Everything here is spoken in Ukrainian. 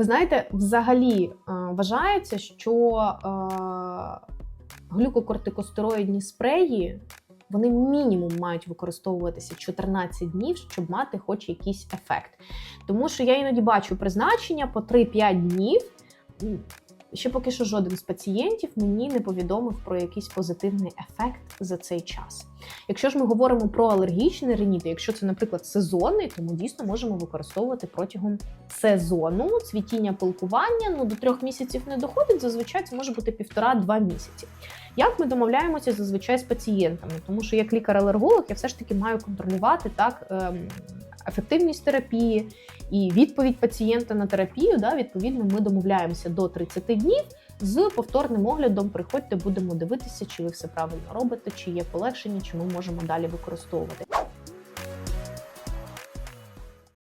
Ви знаєте, взагалі е, вважається, що е, глюкокортикостероїдні спреї вони мінімум мають використовуватися 14 днів, щоб мати хоч якийсь ефект. Тому що я іноді бачу призначення по 3-5 днів. Ще поки що жоден з пацієнтів мені не повідомив про якийсь позитивний ефект за цей час. Якщо ж ми говоримо про алергічний риніт, якщо це, наприклад, сезонний, то ми дійсно можемо використовувати протягом сезону цвітіння пилкування. Ну до трьох місяців не доходить. Зазвичай це може бути півтора-два місяці. Як ми домовляємося зазвичай з пацієнтами? Тому що як лікар-алерголог я все ж таки маю контролювати так ем, ефективність терапії і відповідь пацієнта на терапію. Да, відповідно, ми домовляємося до 30 днів. З повторним оглядом приходьте, будемо дивитися, чи ви все правильно робите, чи є полегшення, чи ми можемо далі використовувати.